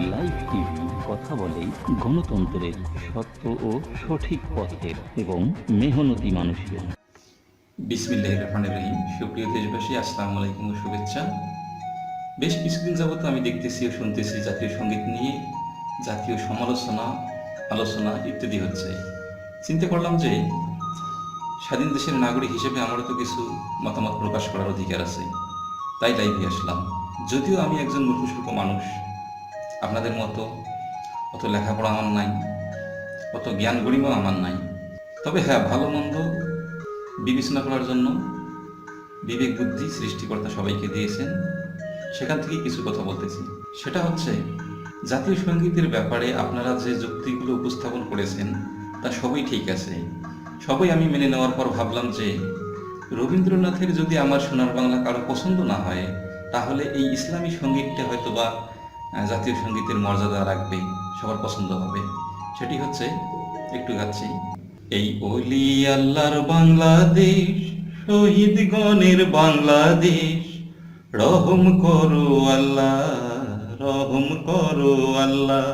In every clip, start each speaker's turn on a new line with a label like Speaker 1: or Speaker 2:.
Speaker 1: Live TV কথা বলে গণতন্ত্রের সত্য ও সঠিক পথের এবং মেহনতি মানুষের।
Speaker 2: বিসমিল্লাহ রহমান রহিম। সুপ্রিয় দেশবাসী, আসসালামু আলাইকুম শুভেচ্ছা। বেশ কিছুদিন যাবত আমি দেখতেছি ও শুনতেছি জাতীয় সংগীত নিয়ে, জাতীয় সমালোচনা, আলোচনা ইত্যাদি হচ্ছে। চিন্তা করলাম যে, স্বাধীন দেশের নাগরিক হিসেবে আমারও তো কিছু মতামত প্রকাশ করার অধিকার আছে। তাই লাইভে আসলাম। যদিও আমি একজন মূর্খসূর্খ মানুষ আপনাদের মতো অত লেখাপড়া আমার নাই অত জ্ঞান গরিমাও আমার নাই। তবে হ্যাঁ ভালো মন্দ বিবেচনা করার জন্য বিবেক বুদ্ধি সৃষ্টিকর্তা সবাইকে দিয়েছেন। সেখান থেকে কিছু কথা বলতেছি। সেটা হচ্ছে জাতীয় সঙ্গীতের ব্যাপারে আপনারা যে যুক্তিগুলো উপস্থাপন করেছেন তা সবই ঠিক আছে। সবই আমি মেনে নেওয়ার পর ভাবলাম যে রবীন্দ্রনাথের যদি আমার সোনার বাংলা কারও পছন্দ না হয় তাহলে এই ইসলামী সঙ্গীতটা হয়তো বা আহ, জাতীয় সঙ্গীতের মর্যাদা রাখবে, সবার পছন্দ হবে। সেটি হচ্ছে, একটু গাচ্ছি। এই অলি আল্লাহর বাংলাদেশ, শহীদ গণের বাংলাদেশ, রহম করো আল্লাহ, রহম করো আল্লাহ।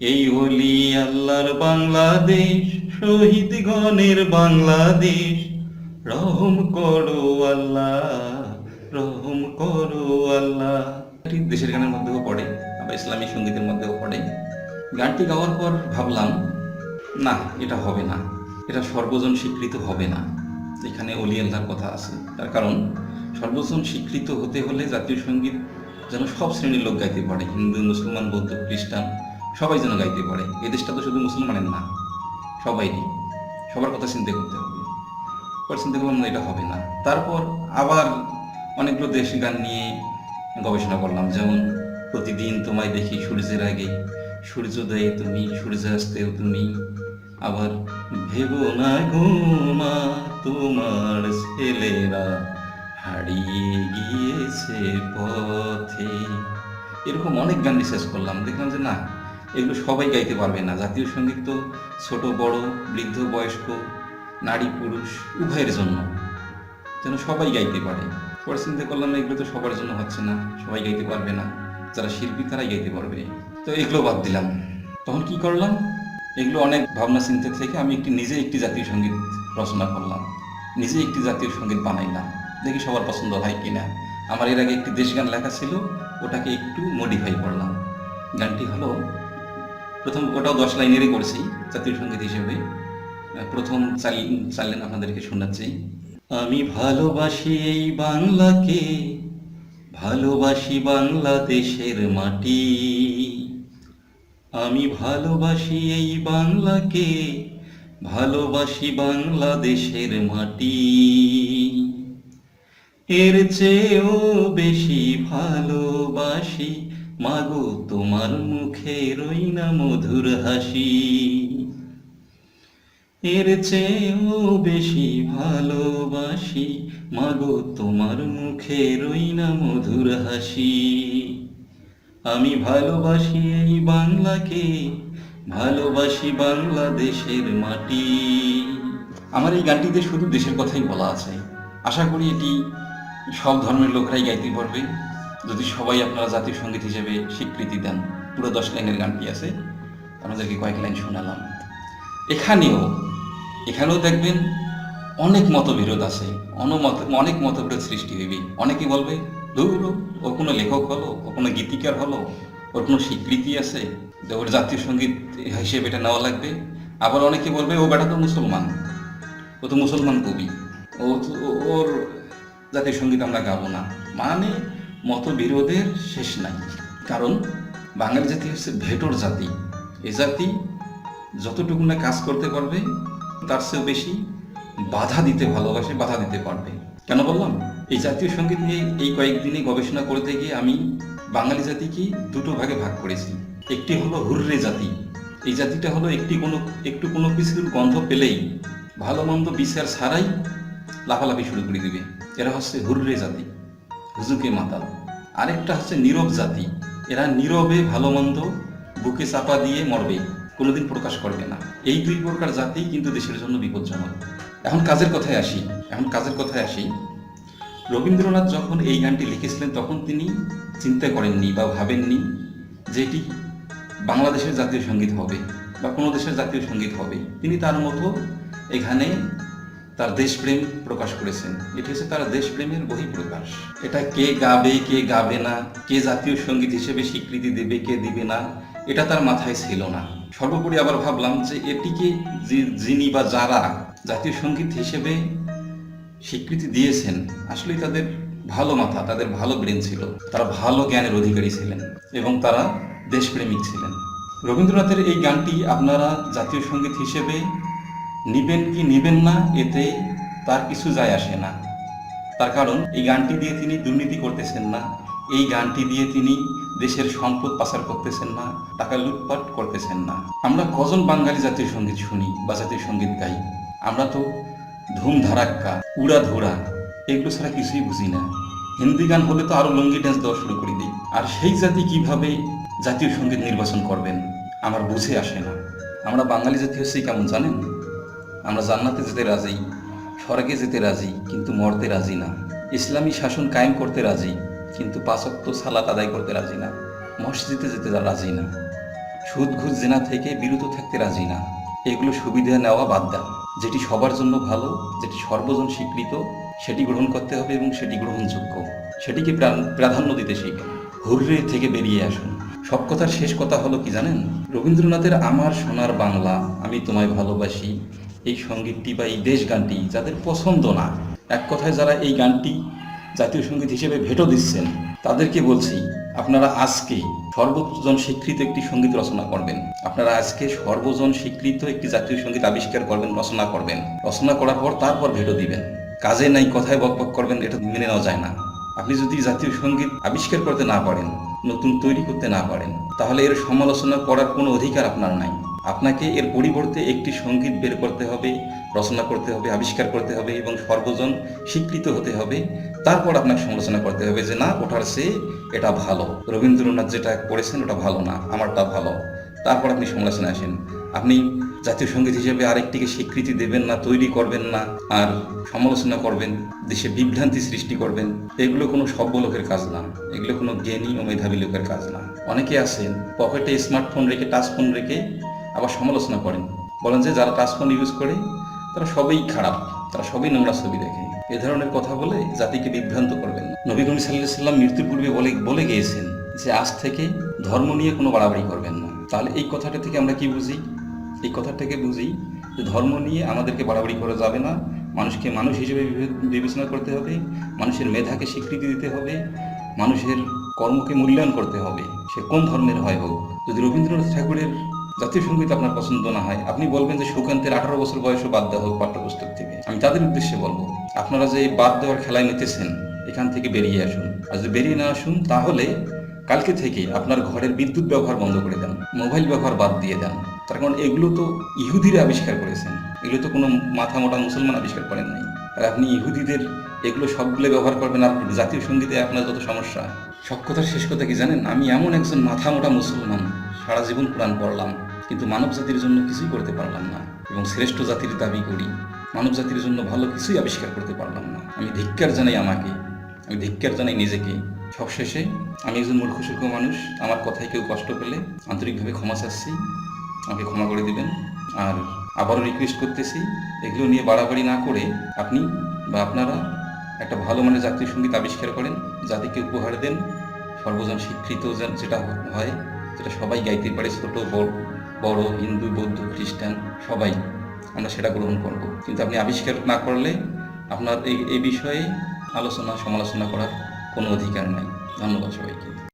Speaker 2: এই অলি আল্লাহর বাংলাদেশ, শহীদ গণের বাংলাদেশ, রহম করো আল্লাহ, রহম করো আল্লাহ। এটি দেশের গানের মধ্যেও পড়ে, আবার ইসলামী সঙ্গীতের মধ্যেও পড়ে। গানটি গাওয়ার পর ভাবলাম, না, এটা হবে না। এটা সর্বজন স্বীকৃত হবে না। এখানে অলি আল্লাহর কথা আছে। তার কারণ, সর্বজন স্বীকৃত হতে হলে জাতীয় সংগীত যেন সব শ্রেণির লোক গাইতে পারে। হিন্দু, মুসলমান, বৌদ্ধ, খ্রিস্টান, সবাই যেন গাইতে পারে। এই দেশটা তো শুধু মুসলমানের না, সবাইরই। সবার কথা চিন্তা করতে হবে। পর চিন্তা করলাম, না, এটা হবে না। তারপর আবার অনেকগুলো দেশ গান নিয়ে গবেষণা করলাম, যেমন প্রতিদিন তোমায় দেখি সূর্যের আগে, সূর্যোদয়ে তুমি সূর্যাস্তেও তুমি, আবার ভেবো না গো মা, তোমার ছেলেরা হারিয়ে গিয়েছে পথে। এরকম অনেক গান রিসার্চ করলাম, দেখলাম যে না, এগুলো সবাই গাইতে পারবে না। জাতীয় সংগীত তো ছোট, বড়, বৃদ্ধ, বয়স্ক, নারী, পুরুষ, উভয়ের জন্য, যেন সবাই গাইতে পারে। পরে চিন্তা করলাম এগুলো তো সবার জন্য হচ্ছে না, সবাই গাইতে পারবে না, যারা শিল্পী তারাই গাইতে পারবে। তো এগুলো বাদ দিলাম। তখন কি করলাম? এগুলো অনেক ভাবনা চিন্তা থেকে আমি একটি নিজে একটি জাতীয় সংগীত রচনা করলাম। নিজে একটি জাতীয় সংগীত বানাইলাম। দেখি সবার পছন্দ হয় কিনা। আমার এর আগে একটি দেশ গান লেখা ছিল, ওটাকে একটু মডিফাই করলাম। গানটি হলো, প্রথম ওটাও দশ লাইনেরই করেছি জাতীয় সংগীত হিসেবে। প্রথম চাল চাইলেন আপনাদেরকে শোনাচ্ছি। আমি ভালোবাসি এই বাংলাকে, ভালোবাসি বাংলাদেশের মাটি। আমি ভালোবাসি এই বাংলাকে, ভালোবাসি বাংলাদেশের মাটি। এর চেয়েও বেশি ভালোবাসি, মাগো তোমার মুখে রই না মধুর হাসি। এর চেয়েও বেশি ভালোবাসি। মাগো, তোমার মুখে রই না মধুর হাসি। আমি ভালোবাসি এই বাংলাকে, ভালোবাসি বাংলাদেশের মাটি। আমার এই গানটিতে শুধু দেশের কথাই বলা আছে। আশা করি এটি সব ধর্মের লোকরাই গাইতে পারবে। যদি সবাই আপনারা জাতীয় সংগীত হিসেবে স্বীকৃতি দেন, পুরো দশ লাইনের গানটি আছে। আপনাদেরকে কয়েক লাইন শোনালাম। এখানেও এখানেও দেখবেন অনেক মতবিরোধ আছে, অনমত, অনেক মতবিরোধ সৃষ্টি হইবে। অনেকে বলবে, ধুর, ও কোনো লেখক হলো ও কোনো গীতিকার হলো, ওর কোনো স্বীকৃতি আছে? ওর জাতীয় সংগীত হিসেবে এটা নেওয়া লাগবে? আবার অনেকে বলবে, ও বেটা তো মুসলমান, ও তো মুসলমান কবি ও- ওর জাতীয় সংগীত আমরা গাবো না। মানে মতবিরোধের শেষ নাই। কারণ বাঙালি জাতি হচ্ছে ভেটর জাতি। এ জাতি যতটুকু না কাজ করতে পারবে তার চেয়েও বেশি বাধা দিতে ভালোবাসে, বাধা দিতে পারবে। কেন বললাম? এই জাতীয় সংগীত নিয়ে এই কয়েকদিনে গবেষণা করতে গিয়ে আমি বাঙালি জাতিকে দুটো ভাগে ভাগ করেছি। একটি হলো হুররে জাতি। এই জাতিটা হলো একটি কোনো, একটু কোনো কিছুর গন্ধ পেলেই ভালো মন্দ বিচার ছাড়াই লাফালাফি শুরু করে দিবে। এরা হচ্ছে হুররে জাতি, হুজুকে মাতাল। আরেকটা হচ্ছে নীরব জাতি। এরা নীরবে ভালো মন্দ বুকে চাপা দিয়ে মরবে। কোনোদিন প্রকাশ করবে না। এই দুই প্রকার জাতি কিন্তু দেশের জন্য বিপজ্জনক। এখন কাজের কথায় আসি, এখন কাজের কথায় আসি। রবীন্দ্রনাথ যখন এই গানটি লিখেছিলেন, তখন তিনি চিন্তা করেননি বা ভাবেননি যেটি বাংলাদেশের জাতীয় সংগীত হবে বা কোনো দেশের জাতীয় সংগীত হবে। তিনি তার মতো এখানে তার দেশপ্রেম প্রকাশ করেছেন। এটি হচ্ছে তার দেশপ্রেমের বহিঃপ্রকাশ। এটা কে গাবে কে গাবে না, কে জাতীয় সংগীত হিসেবে স্বীকৃতি দেবে, কে দিবে না, এটা তার মাথায় ছিল না। সর্বোপরি আবার ভাবলাম যে এটিকে যিনি বা যারা জাতীয় সংগীত হিসেবে স্বীকৃতি দিয়েছেন, আসলেই তাদের ভালো মাথা, তাদের ভালো ব্রেন ছিল। তারা ভালো জ্ঞানের অধিকারী ছিলেন এবং তারা দেশপ্রেমিক ছিলেন। রবীন্দ্রনাথের এই গানটি আপনারা জাতীয় সংগীত হিসেবে নিবেন কি নিবেন না, এতে তার কিছু যায় আসে না। তার কারণ, এই গানটি দিয়ে তিনি দুর্নীতি করতেছেন না। এই গানটি দিয়ে তিনি দেশের সম্পদ পাচার করতেছেন না, টাকা লুটপাট করতেছেন না। আমরা কজন বাঙালি জাতীয় সংগীত শুনি বা জাতীয় সংগীত গাই? আমরা তো ধুম ধারাক্কা উড়া ধুরা এগুলো ছাড়া কিছুই বুঝি না। হিন্দি গান হলে তো আরও লঙ্গি ড্যান্স দেওয়া শুরু করে দিই। আর সেই জাতি কীভাবে জাতীয় সংগীত নির্বাচন করবেন, আমার বুঝে আসে না। আমরা বাঙালি জাতি হচ্ছে কেমন জানেন? আমরা জান্নাতে যেতে রাজি, স্বর্গে যেতে রাজি, কিন্তু মরতে রাজি না। ইসলামী শাসন কায়েম করতে রাজি কিন্তু পাঁচক্ত সালাত আদায় করতে রাজি না। মসজিদে যেতে রাজি না। সুদ ঘুষ জেনা থেকে বিরত থাকতে রাজি না। এগুলো সুবিধা নেওয়া বাদ দেন যেটি সবার জন্য ভালো, যেটি সর্বজন স্বীকৃত, সেটি গ্রহণ করতে হবে এবং সেটি গ্রহণযোগ্য। সেটিকে প্রা- প্রাধান্য দিতে শিখুন হুররে থেকে বেরিয়ে আসুন। সব কথার শেষ কথা হলো কি জানেন? রবীন্দ্রনাথের আমার সোনার বাংলা, আমি তোমায় ভালোবাসি। এই সঙ্গীতটি বা এই দেশ গানটি যাদের পছন্দ না, এক কথায় যারা এই গানটি জাতীয় সংগীত হিসেবে ভেটো দিচ্ছেন, তাদেরকে বলছি, আপনারা আজকে সর্বজন স্বীকৃত একটি সংগীত রচনা করবেন। আপনারা আজকে সর্বজন স্বীকৃত একটি জাতীয় সংগীত আবিষ্কার করবেন, রচনা করবেন। রচনা করার পর তারপর ভেটো দিবেন। কাজে নাই, কথায় বক বক করবেন, এটা মেনে নেওয়া যায় না। আপনি যদি জাতীয় সংগীত আবিষ্কার করতে না পারেন, নতুন তৈরি করতে না পারেন, তাহলে এর সমালোচনা করার কোনো অধিকার আপনার নাই। আপনাকে এর পরিবর্তে একটি সংগীত বের করতে হবে, রচনা করতে হবে, আবিষ্কার করতে হবে এবং সর্বজন স্বীকৃত হতে হবে। তারপর আপনাকে সমালোচনা করতে হবে যে, না ওঠার চেয়ে এটা ভালো। রবীন্দ্রনাথ যেটা করেছেন, ওটা ভালো না, আমারটা ভালো। তারপর আপনি সমালোচনা আসেন। আপনি জাতীয় সংগীত হিসেবে আরেকটিকে স্বীকৃতি দেবেন না, তৈরি করবেন না, আর সমালোচনা করবেন, দেশে বিভ্রান্তি সৃষ্টি করবেন, এগুলো কোনো সভ্য লোকের কাজ না। এগুলো কোনো জ্ঞানী ও মেধাবী লোকের কাজ না। অনেকে আছেন, পকেটে স্মার্টফোন রেখে, টাচ ফোন রেখে আবার সমালোচনা করেন। বলেন যে, যারা টাচ ফোন ইউজ করে, তারা সবই খারাপ, তারা সবই নোংরা ছবি দেখে। এ ধরনের কথা বলে জাতিকে বিভ্রান্ত করবেন না। নবী করিম সাল্লাহ সাল্লাম মৃত্যুর পূর্বে বলে বলে গিয়েছেন যে, আজ থেকে ধর্ম নিয়ে কোনো বাড়াবাড়ি করবেন না। তাহলে এই কথাটা থেকে আমরা কি বুঝি? এই কথা থেকে বুঝি যে, ধর্ম নিয়ে আমাদেরকে বাড়াবাড়ি করা যাবে না। মানুষকে মানুষ হিসেবে বিবেচনা করতে হবে। মানুষের মেধাকে স্বীকৃতি দিতে হবে। মানুষের কর্মকে মূল্যায়ন করতে হবে। সে কোন ধর্মের হয় হোক। যদি রবীন্দ্রনাথ ঠাকুরের জাতীয় সংগীত আপনার পছন্দ না হয়, আপনি বলবেন যে সুকান্তের আঠারো বছর বয়সে বাদ দেওয়া হোক পাঠ্যপুস্তক থেকে। আমি তাদের উদ্দেশ্যে বলব, আপনারা যে বাদ দেওয়ার খেলায় নিতেছেন, এখান থেকে বেরিয়ে আসুন। আর যদি বেরিয়ে না আসুন, তাহলে কালকে থেকে আপনার ঘরের বিদ্যুৎ ব্যবহার বন্ধ করে দেন, মোবাইল ব্যবহার বাদ দিয়ে দেন। তার কারণ এগুলো তো ইহুদিরা আবিষ্কার করেছেন। এগুলো তো কোনো মাথা মোটা মুসলমান আবিষ্কার করেন নাই। আর আপনি ইহুদিদের এগুলো সবগুলো ব্যবহার করবেন, আর জাতীয় সঙ্গীতে আপনার যত সমস্যা। সব কথার শেষ কথা কি জানেন? আমি এমন একজন মাথা মোটা মুসলমান সারা জীবন কোরআন পড়লাম, কিন্তু মানব জাতির জন্য কিছুই করতে পারলাম না এবং শ্রেষ্ঠ জাতির দাবি করি, মানব জাতির জন্য ভালো কিছুই আবিষ্কার করতে পারলাম না। আমি ধিক্কার জানাই আমাকে, আমি ধিক্কার জানাই নিজেকে। সবশেষে, আমি একজন মূর্খ, সূক্ষ্ম মানুষ, আমার কথায় কেউ কষ্ট পেলে আন্তরিকভাবে ক্ষমা চাচ্ছি, আমাকে ক্ষমা করে দিবেন। আর আবারও রিকোয়েস্ট করতেছি, এগুলো নিয়ে বাড়াবাড়ি না করে আপনি বা আপনারা একটা ভালো মানের জাতীয় সংগীত আবিষ্কার করেন জাতিকে উপহার দেন, সর্বজন স্বীকৃত যেটা হয়। যেটা সবাই গাইতে পারে ছোট, বড় বড়, হিন্দু, বৌদ্ধ, খ্রিস্টান, সবাই আমরা সেটা গ্রহণ করব। কিন্তু আপনি আবিষ্কার না করলে আপনার এই এই বিষয়ে আলোচনা, সমালোচনা করার কোনো অধিকার নাই। ধন্যবাদ সবাইকে।